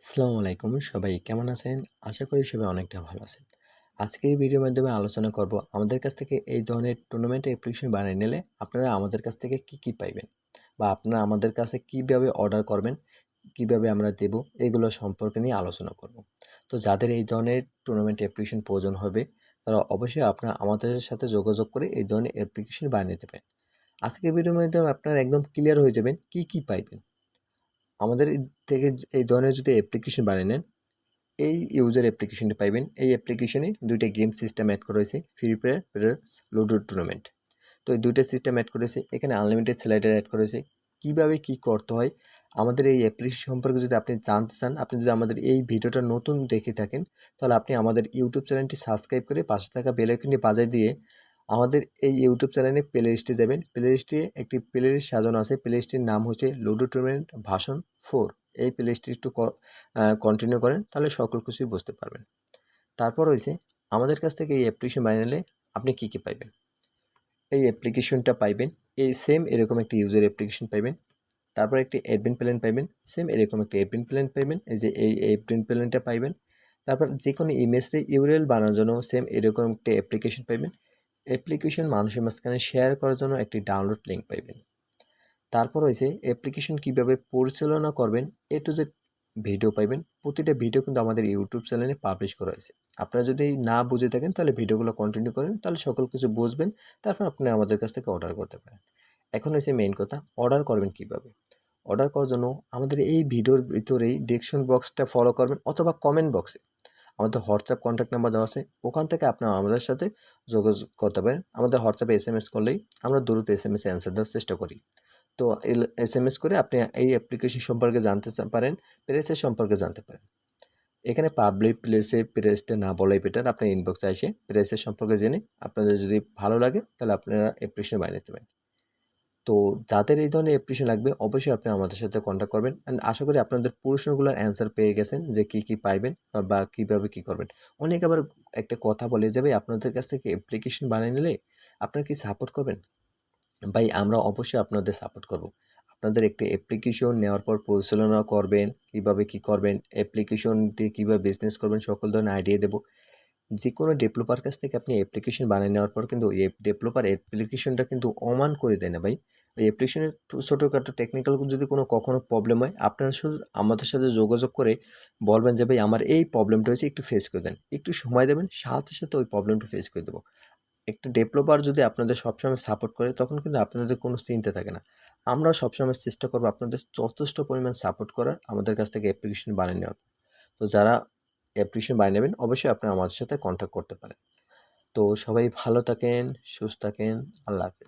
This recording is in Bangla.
আসসালামু আলাইকুম। সবাই কেমন আছেন? আশা করি সবাই অনেকটা ভালো আছেন। আজকের ভিডিওর মাধ্যমে আলোচনা করব আমাদের কাছ থেকে এই ধরনের টুর্নামেন্ট অ্যাপ্লিকেশন বানিয়ে নিলে আপনারা আমাদের কাছ থেকে কি কি পাইবেন? বা আপনারা আমাদের কাছে কীভাবে অর্ডার করবেন? কীভাবে আমরা দেব? এগুলো সম্পর্কে নিয়ে আলোচনা করব। তো যাদের এই ধরনের টুর্নামেন্ট অ্যাপ্লিকেশন প্রয়োজন হবে, তারা অবশ্যই আপনারা আমাদের সাথে যোগাযোগ করে এই ধরনের অ্যাপ্লিকেশন বানিয়ে নিতে পারেন। আজকের ভিডিওর মাধ্যমে আপনারা একদম ক্লিয়ার হয়ে যাবেন কি কি পাইবেন। আমাদের থেকে এই ধরনের যদি অ্যাপ্লিকেশন বানিয়ে নেন, এই ইউজার অ্যাপ্লিকেশনটি পাইবেন। এই অ্যাপ্লিকেশনে দুইটা গেম সিস্টেম অ্যাড করা হয়েছে ফ্রি ফায়ার লুডো টুর্নামেন্ট তো এই দুইটা সিস্টেম অ্যাড করেছে এখানে আনলিমিটেড স্লাইডার অ্যাড করেছে কীভাবে কী করতে হয়? আমাদের এই অ্যাপ্লিকেশন সম্পর্কে যদি আপনি জানতে চান, আপনি যদি আমাদের এই ভিডিওটা নতুন দেখে থাকেন, তাহলে আপনি আমাদের ইউটিউব চ্যানেলটি সাবস্ক্রাইব করে পাশে থাকা বেলাইকনটি বাজায় দিয়ে আমাদের এই ইউটিউব চ্যানেলে প্লে লিস্টে যাবেন। প্লে লিস্টে একটি প্লে লিস্ট সাজানো আছে। প্লে লিস্টের নাম হচ্ছে লুডো টুর্নামেন্ট ভাষণ ফোর এই প্লে লিস্টটি একটু কন্টিনিউ করেন, তাহলে সকল কিছুই বুঝতে পারবেন। তারপর হয়েছে আমাদের কাছ থেকে এই অ্যাপ্লিকেশন বানিয়ে নিলে আপনি কী কী পাইবেন? এই অ্যাপ্লিকেশনটা পাইবেন, এই সেম এরকম একটি ইউজার অ্যাপ্লিকেশন পাইবেন, তারপর একটি অ্যাডমিন প্ল্যান পাইবেন সেম এরকম একটি অ্যাডমিন প্ল্যান পাইবেন, এই যে এই অ্যাডমিন প্ল্যানটা পাইবেন, তারপর যে কোনো ইমেজে ইউরিএল বানানোর জন্য সেম এরকম একটি অ্যাপ্লিকেশন পাইবেন অ্যাপ্লিকেশন মানুষের মাঝখানে শেয়ার করার জন্য একটি ডাউনলোড লিঙ্ক পাইবেন। তারপর হয়েছে অ্যাপ্লিকেশন কীভাবে পরিচালনা করবেন এ টু জেড ভিডিও পাইবেন, প্রতিটা ভিডিও কিন্তু আমাদের ইউটিউব চ্যানেলে পাবলিশ করা হয়েছে। আপনারা যদি না বুঝে থাকেন, তাহলে ভিডিওগুলো কন্টিনিউ করেন, তাহলে সকল কিছু বুঝবেন, তারপর আপনি আমাদের কাছ থেকে অর্ডার করতে পারেন। এখন হয়েছে মেইন কথা অর্ডার করবেন কীভাবে? অর্ডার করার জন্য আমাদের এই ভিডিওর ভিতরেই ডিসক্রিপশন বক্সটা ফলো করবেন অথবা কমেন্ট বক্সে আমাদের হোয়াটসঅ্যাপ কন্ট্যাক্ট নাম্বার দেওয়া আছে, ওখান থেকে আপনারা আমাদের সাথে যোগাযোগ করতে পারেন। আমাদের হোয়াটসঅ্যাপে এস এম এস করলেই আমরা দ্রুত এস এম এসে অ্যান্সার দেওয়ার চেষ্টা করি। তো এস এম এস করে আপনি এই অ্যাপ্লিকেশন সম্পর্কে জানতে পারেন প্রেসের সম্পর্কে জানতে পারেন। এখানে পাবলিক প্লেসে প্রেসটা না বলাই বেটার আপনি ইনবক্সে এসে প্রেসের সম্পর্কে জেনে আপনাদের যদি ভালো লাগে, তাহলে আপনারা অ্যাপ্লিকেশন বানিয়ে নিতে পারেন। তো যাদের এই ধরনের অ্যাপ্লিকেশন লাগবে, অবশ্যই আপনি আমাদের সাথে কন্ট্যাক্ট করবেন অ্যান্ড আশা করি আপনাদের প্রশ্নগুলোর অ্যান্সার পেয়ে গেছেন যে কী কী পাইবেন বা কীভাবে কী করবেন। অনেক আবার একটা কথা বলে যাবে আপনাদের কাছ থেকে অ্যাপ্লিকেশন বানিয়ে নিলে আপনারা কি সাপোর্ট করবেন? ভাই, আমরা অবশ্যই আপনাদের সাপোর্ট করব। আপনাদের একটি অ্যাপ্লিকেশন নেওয়ার পর পরিচালনা করবেন, কীভাবে কি করবেন অ্যাপ্লিকেশন দিয়ে কীভাবে বিজনেস করবেন, সকল ধরনের আইডিয়া দেবো। যে কোনো ডেভেলপার কাছ থেকে আপনি অ্যাপ্লিকেশন বানিয়ে নেওয়ার পর কিন্তু ডেভেলপার অ্যাপ্লিকেশনটা কিন্তু অমান করে দেয় না ভাই। ওই অ্যাপ্লিকেশনের ছোটোখাটো টেকনিক্যাল যদি কোনো কখনো প্রবলেম হয়, আপনারা শুধু আমাদের সাথে যোগাযোগ করে বলবেন যে, ভাই, আমার এই প্রবলেমটা হয়েছে, একটু ফেস করে দেন। একটু সময় দেবেন, সাথে সাথে ওই প্রবলেমটা ফেস করে দেবো। একটা ডেভেলপার যদি আপনাদের সবসময় সাপোর্ট করে, তখন কিন্তু আপনাদের কোনো চিন্তা থাকে না। আমরাও সবসময় চেষ্টা করব আপনাদের যথেষ্ট পরিমাণ সাপোর্ট করার, আমাদের কাছ থেকে অ্যাপ্লিকেশন বানিয়ে নেওয়ার। তো যারা অ্যাপ্লিকেশন বানিয়ে নেবেন, অবশ্যই আপনি আমাদের সাথে কন্ট্যাক্ট করতে পারেন। তো সবাই ভালো থাকেন, সুস্থ থাকেন, আল্লাহ হাফেজ।